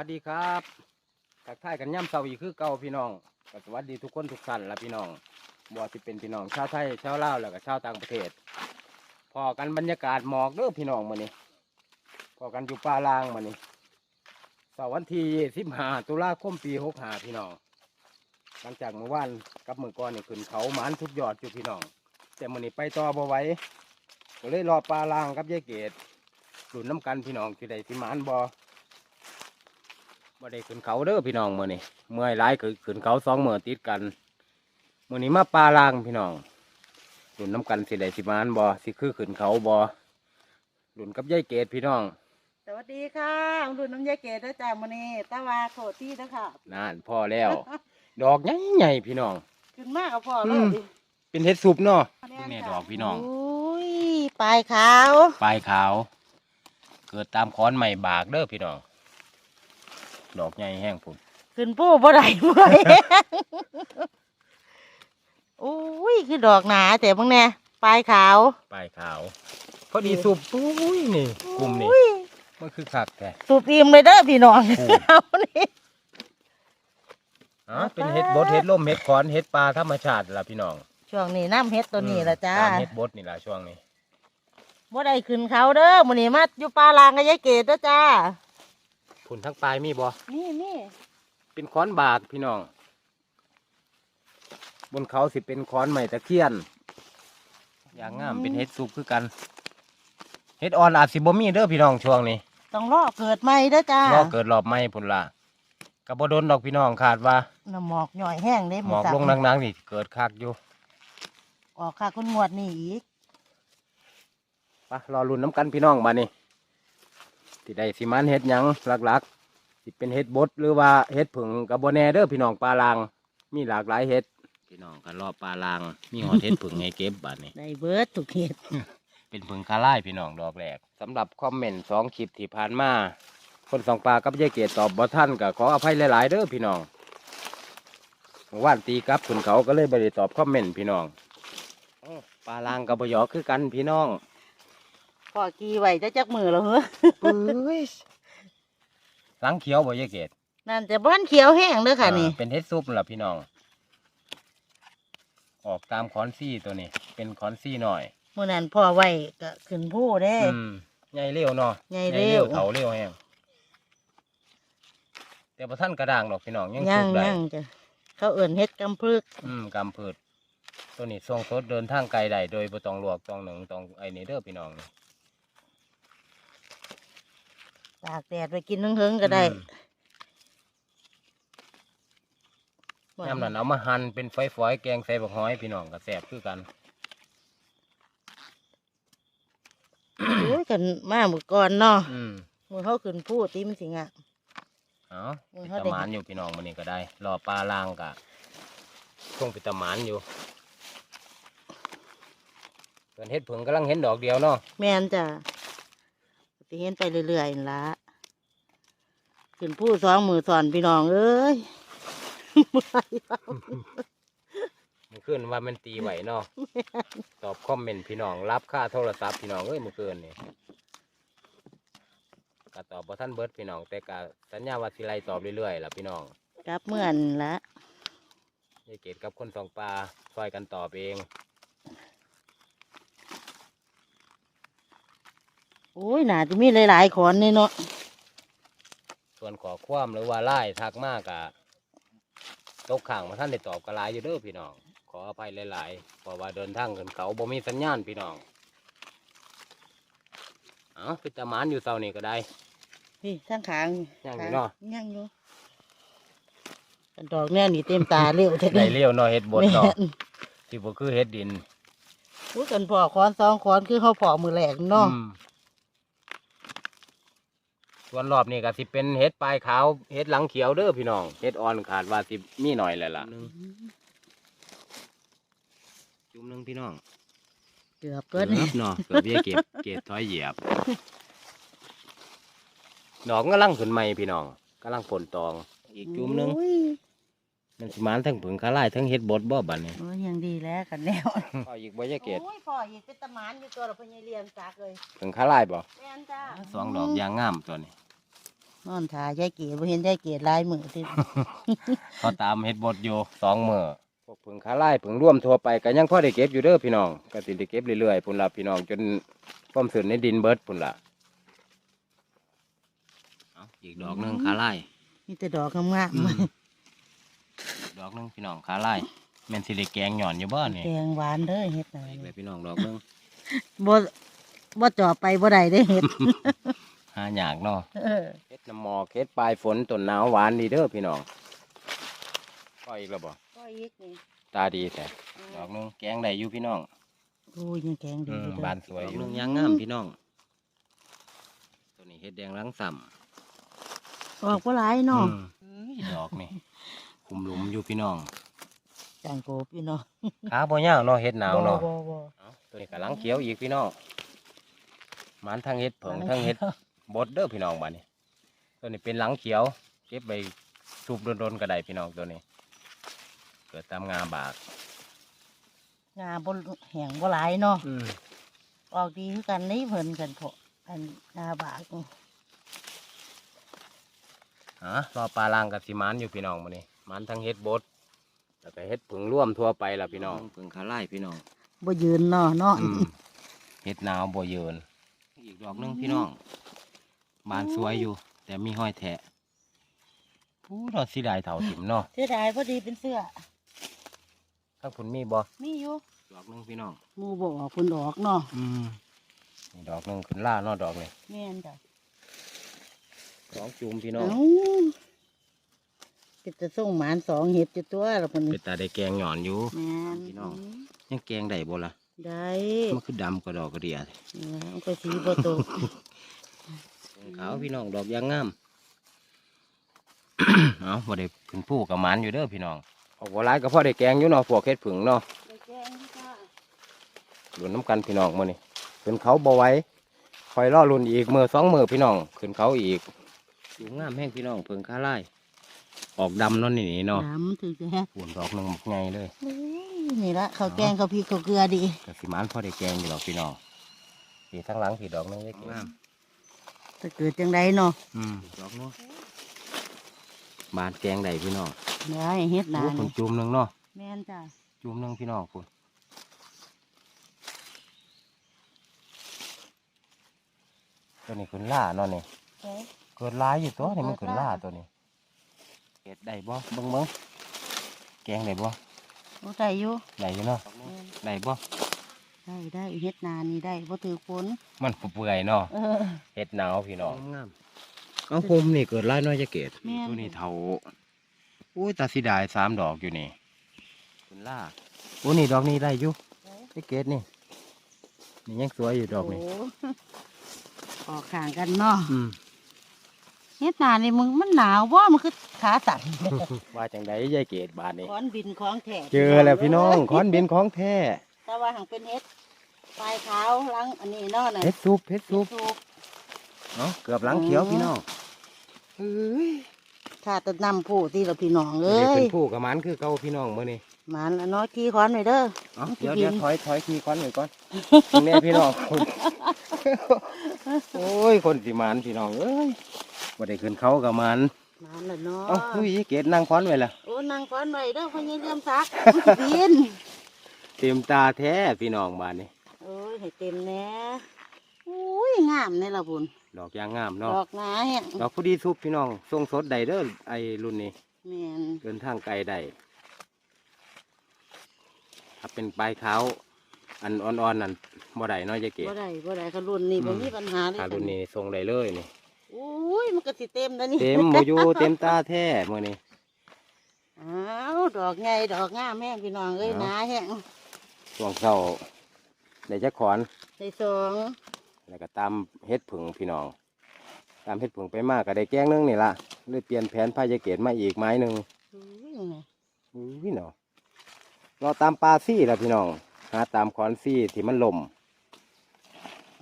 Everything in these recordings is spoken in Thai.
วัสดีครับทักทายกันย่ำเสาอีกคือเก่าพี่น้องก็สวัสดีทุกคนทุกท่านละพี่น้องบ่ที่เป็นพี่น้องชาวไทยชาวลาวแล้วก็ชาวต่างประเทศ พอกันบรรยากาศหมอกเด้อพี่น้องมื้อนี้พอกันอยู่ป่าลางมื้อนี้เสาร์วันที่15ตุลาคมปี65พี่น้องหลังจากเมื่อวานกับมื้อก่อนนี่ขึ้นเขาหมานทุกยอดอยู่พี่น้อง แต่มื้อนี้ไปต่อบ่ไหวก็เลยรอป่าลางกับยายเกดรุ่นน้ำกันพี่น้องสิได้สิหมานบ่ บ่ได้ขึ้นเขาเด้อพี่น้องมื้อนี้เมื่อยหลายคือขึ้นเขาสองมื้อติดกันมื้อนี้มาปลาลางพี่น้องรุ่นน้ำกันสิได้สิมานบ่สิคือขึ้นเขาบ่รุ่นกับยายเกดพี่น้อง สวัสดีค่ะอรุณน้ำยาเกดด้วยจ้ามื้อนี้ตะวาโคที่นะค่ะนั่นพอแล้ว ดอกใหญ่ๆพี่น้อง ขึ้นมากกับพ่ออืเลมยเป็นเห็ดซุปเนาะดิแม่ดอกพี่น้องอุ้ยปลายขาวปลายขาว เกิดตามค้อนใหม่บากเด้อพี่น้อง ดอกใหญ่แห้งพุ่นขึ้นปู้บ่ได้เมื่อยอุ้ยคือดอกหนาแต่บางแน่ปลายขาวปลายขาว พอดีซุปปุ้ยนี่กลุ่มนี่อุ้ยมันคือคักแท้สูบอิ่มเลยเด้อพี่น้องโอ้เอานี่อ๋อเป็นเห็ดบดเห็ดล่มเห็ดขอนเห็ดปลาธรรมชาติล่ะพี่น้อง ช่วงนี้น้ำเฮ็ดตัวนี้ละจ้าตามเห็ดบดนี่ล่ะช่วงนี้บ่ได้ขึ้นเขาเด้อมื้อนี้มาอยู่ปลาลางกับยายเกดเด้อจ้า ผุนทั้งปลายมีบ่นี่นี่เป็นขอนบากพี่น้อง บนเขาสิเป็นขอนใหม่ตะเคียน อย่างงามเป็นเห็ดสุกคือกันเห็ดอ่อนอาจสิบ่มีเด้อพี่น้องช่วงนี้ ต้องรอเกิดใหม่เด้อจ้ารอเกิดรอบใหม่พุ่นล่ะกระบโดนดอกพี่น้องขาดว่าน้ำหมอกหน่อยแห้งเด้หมอกเช้าลงนักๆนี่เกิดคักอยู่ ออกค่ะคุณงวดนี่อีกปะรอรุ่นน้ำกันพี่น้องมานี่ ที่ได้สิมันเห็ดหยังหลักๆสิเป็นเห็ดบดหรือว่าเห็ดผึ่งกับโบแน่เด้อพี่น้องปลาลาง มีหลากหลายเห็ดพี่น้องกันรอบปลาลาง มีหอดเห็ดผึ่งให้เก็บบัดนี้ ได้เบิร์ดทุกเห็ดเป็นผึ่งคาไล่พี่น้องดอกแรกสำหรับคอมเมนต์สองคลิปที่ผ่านมาคนสองปลากับยายเกดตอบบ่ท่านก็ขออภัยหลาย ๆ เด้อพี่น้องเมื่อว่านตีกลับขึ้นเขาก็เลยบริตอบคอมเมนต์พี่น้องอ้อปลาลางกับบหยอกคือกันพี่น้อง พอกีไว้จะจักมือแล้วเหรอปื้ยหลังเขียวบ่ยายเกดนั่นจะบ้านเขียวแห้งเด้อค่ะนี่อ่าเป็นเฮ็ดซุปนั่นล่ะพี่น้อง ออกตามคอนซี่ตัวนี้ เป็นคอนซี่หน่อย มื่อนั้นพ่อไว้ก็ขึ้นผู้เด้ อืมใหญ่เร็วเนาะใหญ่เร็ว เถาเร็วแฮงแต่พอท่านกระด่างดอกพี่น้องยังย่าสุงกได้ ย่างจ้ะเขาเอิ่นเฮ็ดกำพรึกอืมกำพืชตัวนี้ทรงสดเดินทางไกลได้โดยบ่ต้องลวกต้องหนึ่งต้องไอ้นี่เด้อพี่น้องนี่ ตากแดดไปกินนึงเฮิงๆก็ได้อืมยามนั้นเอามาหั่นเป็นฝอยๆแกงใส่บักหอยพี่น้องก็แซ่บคือกันโอ้ยกันมาเมื่อก่อนเนาะอืมมือเขาขึ้นผู้ตีมันสิงอะเอาเออปิเขาตาได้ หมานอยู่พี่น้องมันนี้ก็ได้ รอปลาล่างกะช่วงปิตาหมานอยู่เพิ่นเฮ็ดผึ่งกำลังเห็นดอกเดียวเนาะแม่นจ้ะ สิเห็นไปเรื่อยๆนั่นละขึ้นผู้สองมือสอนพี่น้องเอ้ยเมื่อคืนว่ามันตีไหวเนาะตอบคอมเมนต์พี่น้อง รับค่าโทรศัพท์พี่น้องเอ้ยเมื่อคืนนี่ก็ตอบบ่ท่านเบิดพี่น้อง แต่ก็สัญญาว่าสิไล่ตอบเรื่อยๆล่ะพี่น้องกลับเมื่อนละยายเกดกับคนสองปลาช่วยกันตอบเอง โอ้ยน่าจะมีหลายๆขอนนี่เนาะส่วนขอความหรือว่าไล่ทักมากอะตกข่างมาท่านได้ตอบกระลายอยู่เด้อพี่น้อง ขออภัยหลายๆเพราะว่าเดินทางกันเขาบ่มีสัญญาณพี่น้องเอาพิตาหมานอยู่เสานี่ก็ได้พี่ทั้งขางยังอยู่เนาะยังอยู่กันดอกแน่นี่เต็มตาเร็วได้เลี้ยวเนาะเฮ็ดบดเนาะแม่นที่บ่คือเฮ็ดดินพูดกันพอคอนสองคอนคือเขาพอมือแหลกเนาะอืม ส่วนรอบนี้ก็สิเป็นเฮ็ดปลายขาวเฮ็ดหลังเขียวเด้อพี่น้องเฮ็ดอ่อนขาดว่าสิมีหน่อยแหละล่ะจุ่มหนึงพี่น้องเกือบเกิเกิดนเนาะเกือบเบี้ยเก็บเก็บถอยเหยียบดอกกำลังขึ้นใหม่พี่น้องกำลังผลตอง อีกจุ่มหนึง โอ้ย มันสิมานทั้งผึ่งคาไล่ทั้งเฮ็ดบดบ่บัดนี้โอ้ยยังดีแล้วกันแนวพออีกบ่ยะเกตโอ้ยพ่ออีกเป็นตะหมานอยู่ตัวเราพญาเรียนจากเลยผึ่งคาไล่บ่แม่นจ้าสองดอกยางงามตัวนี้นอนถ่ายยายเก๋บ่เห็นยายเก๋ลายมือที่เขาตามเฮ็ดบดอยู่สองมือพวกผึ่งขาไล่ผึ่งร่วมทั่วไปก็ยังพอได้เก็บอยู่เด้อพี่น้องก็สิได้เก็บเรื่อยๆพุ่นละพี่น้องจนความสืนในดินเบิดพุ่นละเอาอีกดอกหนึงขาไล่มีแต่ดอกงามอืม ดอกหนึงพี่น้องขาไล่แม่นสิได้แกงหย่อนอยู่บ้านๆนี่แกงหวานเด้อเฮ็ดน่ะอีกเลยพี่น้องดอกหนึงบ่บ่จ่อไปบ่ได้ได้เฮ็ดหาหยากเนาะเออเฮ็ดน้ำหมอกเฮ็ดปลายฝนต้นหนาวหวานดีเด้อพี่น้องก็อีกแล้วบ่ก็อีกนี่ตาดีแต่ดอกหนึงแกงได้อยู่พี่น้องโอ้ยยังแกงดีอืมอยู่เด้อบานสวยอยู่ยางงามพี่น้อง ตัวนี้เฮ็ดแดงรังสัมออกบ่หลายเนาะดอกนี่ คุมหลุมอยู่พี่น้องจางโกบอยู่เนาะขาบ่ยาวเนาะเฮ็ดหนาวเนาะบ่บ่เอ้าตัวนี้กำลังเขียวอีกพี่น้องมันทั้งเฮ็ดเผิงบ่ทั้งเฮ็ดบดเด้อพี่น้องบัดนี้ ตัวนี้เป็นหลังเขียวเก็บไปสูบโดนๆก็ได้พี่น้องตัวนี้ เกิดตามงาบากงาบ่แห้งบ่หลายเนาะอืมออกดีคือกันนี่เพิ่นกันเพาะอันงาบากฮะรอปลาลางกับสิมันอยู่พี่น้องมื้อนี้ มันทั้งเฮ็ดบดแล้วก็เฮ็ดผึ่งร่วมทั่วไปล่ะพี่น้องผึ่งขาไล่พี่น้องบ่ยืนเนาะเนาะอืมเฮ็ดหนาวบ่เยินอีกดอกหนึงพี่น้องบานสวยอยู่ แต่มีห้อยแทะผู้ดอกสีดายเถาถิ่มเนาะเสียดายพอดีเป็นเสื้อ ข้างคุณมีบ่มีอยู่ดอกหนึงพี่น้อง หมูบ่ออกเพิ่นออกเนาะอืมนี่ดอกหนึงขึ้นล่าเนาะดอกนี่แม่นจ้ะสองจุ่มพี่น้องเอ้า เป็นจะส่งหมานสองเห็ดจะตัวละเพิ่นเป็นตาได้แกงหย่อนอยู่ แม่นพี่น้อง ยังแกงได้บ่ล่ะได้มันคือดำกว่าดอกกระเดียแล้วก็สีบ่ตกขาวพี่น้องดอกยางงาม เอาบ่ได้ขึ้นผู้กับหมันอยู่เด้อพี่น้องออกบ่หลายก็พอได้แกงอยู่เนาะพวกเฮ็ดผึ่งเนาะหลุนน้ำกันพี่น้องมื่อนี่ขึ้นเขาบ่ไหว้คอยล่อลุ่นอีกมือสองมือพี่น้องขึ้นเขาอีกสูงงามแห้งพี่น้องเพิ่งค่าไล่ ออกดำเนั่นนี่นี่เนาะน้ำถือจะแฮะปุ่นดอกหนึ่งบักไงเลยโอ้ยนี่ละข้าวแกงข้าวพริกข้าวเกลือดีกสิหมันพอได้แกงอยู่หรอกพี่น้องสีทั้งหลังสีดอกหนึงได้งามถ้าเกิดจังไดเนาะอืมดอกเนาะบานแกงได้พี่น้องได้เฮ็ดหนาโอ้ผนี่นจุ่มหนึงเนาะแม่นจ้ะจุ่มหนึงพี่น้องคุณตัวนี้ขึ้นล่าเนาะนี่เอ้ยเกิดหลายอยู่ตัวนี่มันเกิดล่าตัวนี้เก็ดได้บ่เบิ่งเบิ่งแกงได้บ่โอ้ได้อยู่ได้อยู่เนาะแม่นได้บ่ได้ได้เฮ็ดนานี่ได้บ่ถือฝนมันเปื่อยๆเนาะเออเฮ็ดหนาวพี่น้องงามเอาโฮมนี่เกิดหลายน้อยจะเกตแม่นตัวนี้เท่าอุ้ยตาสิดายสามดอกอยู่นี่คุณล่าโอ้นี่ดอกนี้ได้อยู่จะเกตนี่นี่ยังสวยอยู่ดอกนี่โออกข้างกันเนาะอืม เฮ็ดนานี่มึงมันหนาวบ่มันคือขาสั่นว่าจังไดยายเกตบาดนี้ขอนบินของแท้เจอแล้วพี่น้องคอนบินของแท้แต่ว่าหังเป็นเฮ็ดปลายขาวหลังอันนี้เนาะน่ะเฮ็ดซุปเฮ็ดซุปสุกเนาะเกือบหลังเขียวพี่น้องเอ้ยถ้าจะนำผู้ที่เราพี่น้องเอ้นี่ยเป็นผู้กับมันคือเก่าพี่น้องมื้อนี้มันละเน้อยขี้ขอนไว้เด้อเอามันสิเดี๋ยวบินเดี๋ยวถอยถอยทีก่อนหน่อยก่อนแน่พี่น้องโอ้ยคนสิมันพี่น้องเอ้ย บ่ได้ขึ้นเขากับมันมันละเนาะเอ้าคืออีเกดนั่งค้อนไว้ล่ะโอ้นางขอนไว้เด้อพ่อใหญ่เลื่อมซักมันสิบินเต็มตาแท้พี่น้องบ้านนี้โอ้ยให้เต็มแหน่อุ้ยงามนี่ล่ะพุ่นดอกยางงามดเนาะอกงาแฮะดอกผู้ดีซุปพี่น้องส่งสดได้เด้อไอ้รุ่นนี้แม่นเดินทางไกลได้ถ้าเป็นปลายขาวอันอ่อนๆนั่นบ่ได้เนาะยายเกด บ่ได้บ่ได้ก็รุ่นนี้บ่อืมมีปัญหาเลยถ้ารุ่นนี้ส่งได้เลยนี่ อุ้ยมันก็สิเต็มแล้วนี่เต็มบ่อยู่เต็มตาแท้มื้อนี้อ้าวดอกใหญ่ดอกงามแม่พี่น้องเอ้ยเอาหนาแฮะช่วงเช้าได้จักขอนใส่สองแล้วก็ตามเฮ็ดผึ่งพี่น้อง ตามเฮ็ดผึ่งไปมากก็ได้แกงหนึงนี่ล่ะเลยเปลี่ยนแผนพายายเกตมาอีกไม้หนึ่งอุ้ยนี่อุ้ยเนาะเราตามปลาซี่ล่ะพี่น้องหาตามขอนซี่ที่มันล่ม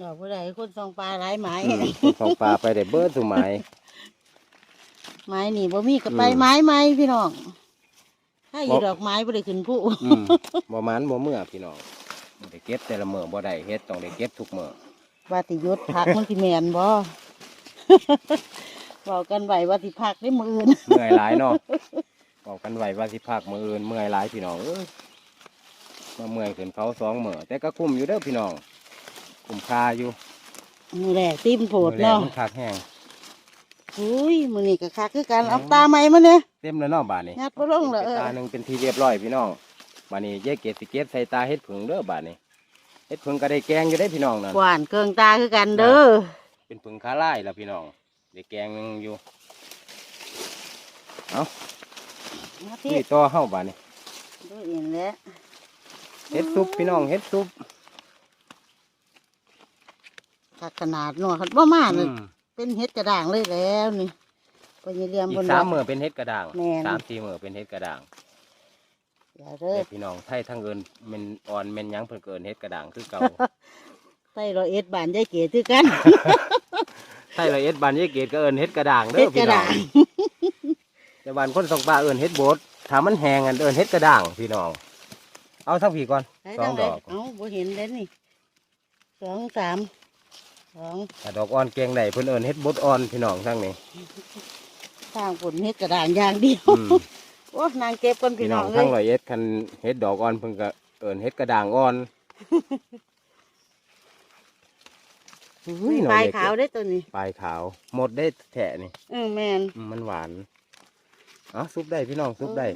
ดอกบ่ได้คนส่องปลาหลายไม้อืมส่งปลาไปได้เบิดสุไม้ไม้นี่บ่มีก็ไปอืม ไม้ไม้พี่น้องถ้าอยู่บ่ดอกไม้บ่ได้ขึ้นผู้อืมบ่มันบ่เมื่อพี่น้องบ่ได้เก็บแต่ละมื้อบ่ได้เฮ็ดต้องได้เก็บทุกมื้อว่าติหยุดพักมันสิแม่นบ่บอกกันไหวว่าสิพักได้มืออื่นเมื่อยหลายเนาะบอกกันไว้ว่าสิพักมืออื่นเมื่อยหลายพี่น้องเอ้ยมาเมื่อยขึ้นเขาสองมื้อแต่ก็คุ้มอยู่เด้อพี่น้อง คุ้มค่าอยู่มือแรกติ้มโผดมื้อแรกเนาะมันคักแห้งอุ้ยมือนี่ก็คักคือกันเอาตาใหม่มาเนี่ยเต็มแล้วเนาะบาดนี้งัดบ่ลงเหรอเออตาหนึ่งเป็นทีเรียบร้อยพี่น้องบาดนี้เย่เกศสิเกศใส่ตาเฮ็ดผึ่งเด้อบาดนี้เฮ็ดผึ่งก็ได้แกงอยู่ได้พี่น้องนั่นหวานเกิงตาคือกันเด้อเป็นผึ่งคาไล่ละพี่น้องได้แกงหนึงอยู่เอามาที่ที่ต่อเฮาบาดนี้ดูเองแหล้วเฮ็ดซุปพี่น้องเฮ็ดซุป คักขนาดหนวดบ่มาเลยอืมเป็นเฮ็ดกระด่างเลยแล้วนี่ก็อย่าเรียมอีบกนสามดมื้อเป็นเฮ็ดกระด่างแม่นสามสี่มื้อเป็นเฮ็ดกระด่างอย่าเด้อแต่พี่น้องไทยทั้งเอินแม่นอ่อนแม่นหยังเพิ่นเกินเฮ็ดกระด่างคือเก่าไต้ร้อยเอ็ดบานยายเก๋คือกัน ไทยละเอ็ดบ้านเย่เกศก็เอิ้นเฮ็ดกระด่างเด้เฮ็อดกพี่ระน้อด่าง งแต่บ้านคนสองป้าเอิ้นเฮ็ดโบดถ้ามันแห้งอันเอิ้นเฮ็ดกระด่างพี่น้อง เอาทั้งพี่ก่อนใช้สอจังงดไดอก เอ้าบ่เห็นเด้นี่สองสาม สองถ้าดอกอ่อนเกงได้เพิ่นเอิ้นเฮ็ดบดอ่อนพี่น้องทั้งนี้สร้างผลเฮ็ดกระด่างอย่างเดียวอืมโอ้นางเก็บกันพี่พี่น้น้อองงเลทั้ยงร้อยเอ็ดคันเฮ็ดดอกอ่อนเพิ่นก็เอิ้นเฮ็ดกระด่างอ่อนอุ้ยมีน้องปลายเล็กขาวได้ตัวนี้ปลายขาวหมดได้แถะนี่เออแม่นอืมมันหวานเอ๋อซุปได้พี่น้องซุปได้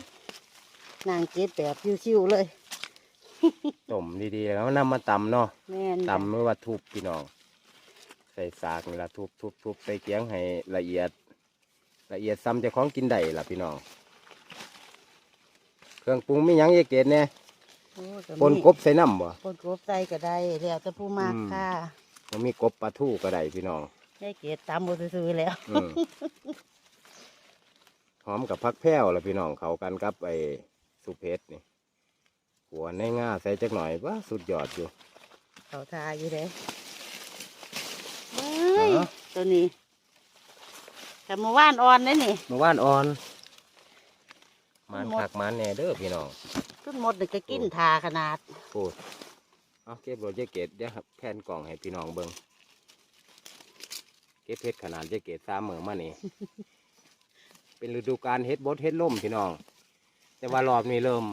นางเก็บแบบชิวๆเลย ต้มดีๆแล้วนำมาตำเนาะแม่นตำเมื่อว่าทุบพี่น้อง ใส่สากนี่ละทุบทุบทุบใส่เกียงให้ละเอียด ละเอียดซ้ำเจะของกินได้ล่ะพี่น้อง เครื่องปรุงมีหยังเยเกตเนี่ยโอ้ตัวปนกบใส่น้ำบ่ปนกบใส่ก็ได้แล้วแต่ผู้มากอืมค่ะมันมีกบปลาทูก็ได้พี่น้องยายเก๋ตามบ่ซื้อๆแล้วอืมหอมกับพักแพ้วล่ะพี่น้องเขากันกับไอ้สุเพชรนี่หัวในง่าใส่จักหน่อยว่าสุดยอดอยู่เขาทาอยู่เด้เฮ้ ยเนาะตัวนี้แต่เมื่อวานอ่อนได้นี่ เมื่อวานอ่อนมันหมด ผักมันแหน่เด้อพี่น้องขึ้นหมดนี่ก็กินทาขนาดพูดเอาเก็บรถเจ๊เกตเดี๋ยวครับแผ่นกล่องให้พี่น้องเบิ้งเก็บเพชรขนาดเจ๊เกตสามเหมือมานี่ เป็นฤดูกาลเฮ็ดบดเฮ็ดล่มพี่น้อง แต่ว่ารอบนี้เริ่ม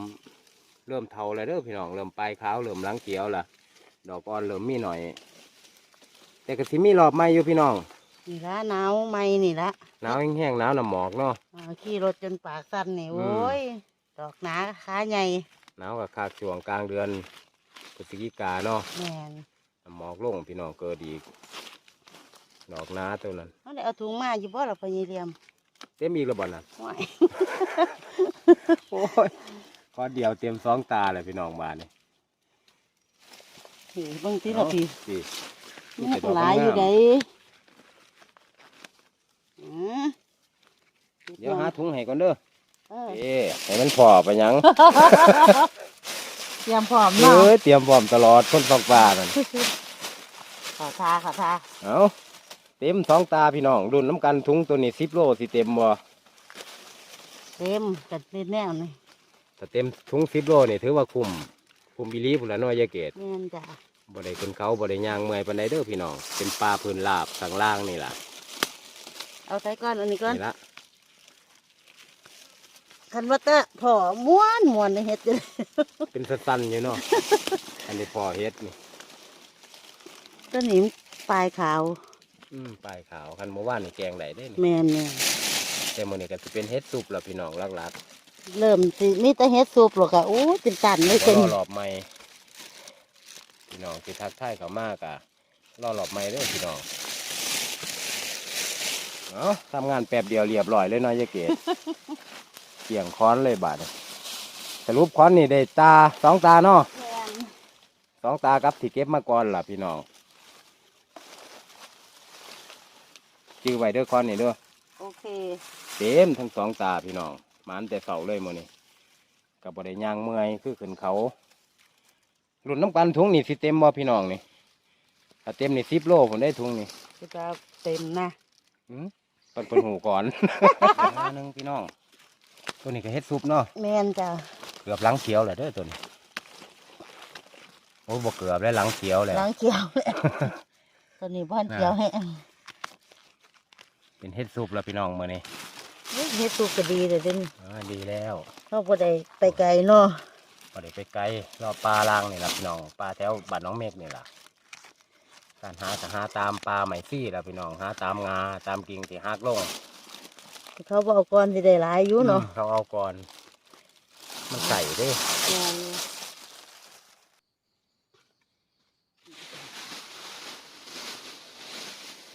เริ่มเทาแล้วเด้อพี่น้อง เริ่มปลายขาวเริ่มหลังเขียวละดอกอ่อนเริ่มมีหน่อย แต่ก็สิมีรอบใหม่อยู่พี่น้องนี่ละหนาวไหมนี่ละหนาวแห้งๆหนาวน้ำหมอกเนาะอ่าขี่รถจนปากสั่นนี่อืมโอ้ยดอกหนาขาใหญ่หนาวกับคากช่วงกลางเดือนพฤศจิกาเนาะแม่นน้ำหมอกลงพี่น้องเกิดอีกดอกนาตัวนั้นเขาได้เอาถุงมาอยู่บ่ล่ะพญเรียมเต็มอีกแล้วบ่น่ะโอ้ยโอ้ยก็เดียวเตรียมสองตาเลยพี่น้องบ้านนี่นี่เบางทีละพี่พี่ มันหลายอยู่ได้อือเดี๋ยวหาถุงให้ก่อนเด้อเออเอ๊ะให้มันพอไปหยัง เตรียมพร้อมเอเนาะ้ยเตรียมพร้อมตลอดคนสองปลานั่นขอทาขอทาเอาเต็มสองตาพี่น้องรุ่นน้ำกันถุงตัวนี้สิบโลสิเต็มบ่เต็มกันเป็นแนวนี่ถ้าเต็มถุงสิบโลนี่ถือว่าคุ้มคุ้มบิลีพุ่นละเน้อยยายเกตแม่นจ้ะ บ่ได้ขึ้นเขาบ่ได้ย่างเมื่อยปานใดเด้อพี่น้อง เป็นปลาพื้นลาบข้างล่างนี่ล่ะเอาใส่ก้อนอันนี้ก้อนนี่ละคันว่าเตะพอม้วนม้วนในเฮ็ดจะเป็นสั้นๆอยู่เนาะ อันนี้พอเฮ็ดนี่ต้นนี้ปลายขาว อืมปลายขาวคันเมื่อวานนี่แกงได้ได้นี่แม่นแม่นแต่มื้อนี้ก็สิเป็นเฮ็ดซุปแล้วพี่น้องหลักเริ่มสิมีแต่เฮ็ดซุปหรอกอะโอ้เป็นตันๆเลยก็เต็มรอรอบใหม่ พี่น้องที่ทักทายเขามากอะรอรอบใหม่เด้อพี่น้องเอาทำงานแป๊บเดียวเรียบร้อยเลยเนาะยายเกดเกี่ยงค้อนเลยบาดนี้สรุปค้อนนี่ได้ตาสองตาเนาะแม่นสองตากับที่เก็บมาก่อนล่ะพี่น้องจื้อไว้เด้อค้อนนี่เด้อโอเค เต็มทั้งสองตาพี่น้องหมันแต่เสาเลยมื้อนี้กับบได้ย่างเมื่อยคือขึ้นเขา รุ่นน้ำกันถุงนี่สิเต็มบ่พี่น้องนี่ถ้าเต็มนี่สิบโลผมได้ถุงนี่จะเต็มนะหืมเปินเปินหูก่อนอันหนึงพี่น้อง ตัวนี้ก็เฮ็ดซุปเนาะ แม่นจ้ะเกือบหลังเขียวแหละเด้อตัวนี้ โอ้บ่เกือบได้หลังเขียวแหละล้างเขียวแล้วตอนนี้บ้านเขียวแห้งเป็นเฮ็ดซุปแล้วพี่น้องมื้อนี้เฮ้ยเฮ็ดสุกก็ดีแต่เด่นเออดีแล้ว เขาบ่ได้ไปไกลเนาะ บ่ได้ไปไกลรอปลาล่างนี่ล่ะพี่น้องปลาแถวบ้านน้องเมฆนี่ล่ะการหาก็หาตามปลาใหม่ซี่ล่ะพี่น้องหาตามงาตามกิ่งที่หักลงเขาบ่เอาก่อนสิได้หลายอยู่เนาะเขาเอาก่อน มันใส่เด้แม่นอยู่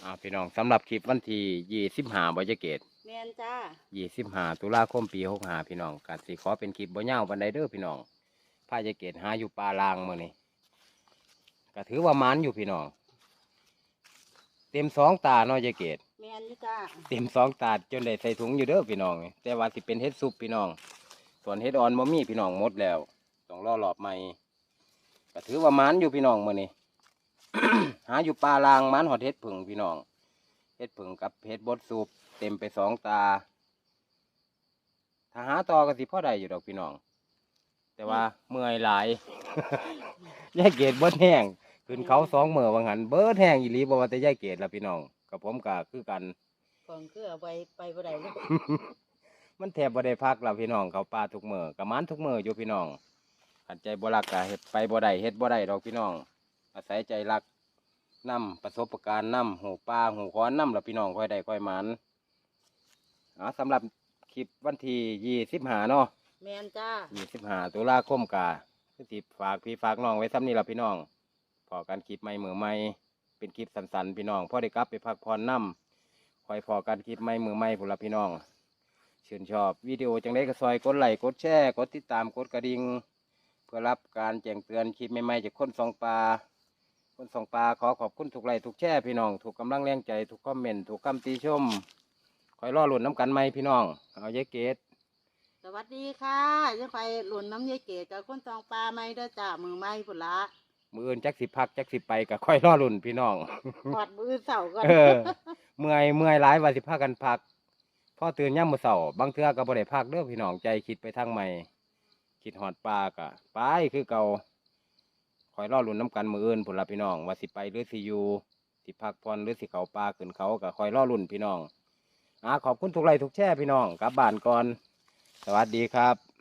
อ่าพี่น้องสำหรับคลิปวันที่ยี่สิบห้าบรเกตแม่นจ้ายี่สิบห้าตุลาคมปีหกห้าพี่น้องกัสิขอเป็นคลิปบ่ยาวบันไดเด้อพี่น้อง พายายเกตหาอยู่ป่าลางมื้อนี้ก็ถือว่ามันอยู่พี่น้อง เต็มสองตาเนาะยายเกตแม่นอยู่จ้าเต็มสองตาจนได้ใส่ถุงอยู่เด้อพี่น้อง แต่ว่าสิเป็นเฮ็ดซุปพี่น้อง ส่วนเฮ็ดอ่อนบ่มีพี่น้องหมดแล้วต้องรอรอบใหม่ก็ถือว่ามันอยู่พี่น้องมื้อนี้หาอยู่ป่าลางมันหอดเฮ็ดผึ่งพี่น้องเฮ็ดผึ่งกับเฮ็ดบดซุปเต็มไปสองตาถ้าหาต่อก็สิพอได้อยู่ดอกพี่น้อง แต่ว่าเมื่อยหลาย ยายเกดเบิดแห้งขึ้นเขาสองเมื่อวังหันเบิดแห้งอีหลีบ่ว่าแต่ยายเกดละพี่น้องกับผมก็คือกันก่อนคือเอาไปไปบ่ได้เลยมันแทบบ่ได้พักแล้วพี่น้องเขาป่าทุกมือกับมันทุกมืออยู่พี่น้องขันใจบ่รักก็เฮ็ดไปบ่ได้เฮ็ดบ่ได้ดอกพี่น้อง อาศัยใจรักนํประสบการณ์นํหูป่าหูค้อนนํล่ะพี่น้องค่อยได้ค่อยมันอ๋อสำหรับคลิปวันที่ยี่สิบห้าเนาะ แมนจ้ายี่สิบห้าตุลาคมกาคือสิฝากพี่ฝากน้องไว้ซ้ำนี่ละพี่น้องพอกันคลิปใหม่มือใหม่เป็นคลิปสั้นๆพี่น้องพ่อได้กลับไปพักผ่อนนํคอยพอกันคลิปใหม่มือใหม่พุ่นละพี่น้องชื่นชอบวิดีโอจังได้ก็ซอยกดไลค์กดแชร์กดติดตามกดกระดิ่งเพื่อรับการแจ้งเตือนคลิปใหม่ๆจากคนสองปลาคนสองปลาขอขอบคุณทุกไลค์ทุกแชร์พี่น้องถูกกำลังแรงใจทุกคอมเมนต์ถูกคำติชมคอยรอหลุนน้ำกันไหมพี่น้องเอาเยเกต สวัสดีค่ะจะไปหล่นน้ำยายเกดกับคนจองปลาไหมเด้อจ้ามือไม้พุ่นละมืออื่นจักสิพักจักสิไปก็ค่อยรอหลุนพี่น้องถอดมือเสาก่อนเออเมื่อยเมื่อยหลายว่าสิพากันพักพ่อตื่นย่ำมือเสาบางเทื่อก็บ่ได้พักเด้อพี่น้องใจคิดไปทางใหม่คิดหอดปลากะไปคือเก่าคอยรอลุ่นน้ำกันมืออื่นผลละพี่น้อง ว่าสิไปหรือสิอยู่สิพักผ่อนหรือสิเขาปลาขึ้นเขาก็คอยรอลุ่นพี่น้องอ่าขอบคุณทุกไลค์ทุกแช่พี่น้องกลับบ้านก่อน สวัสดีครับ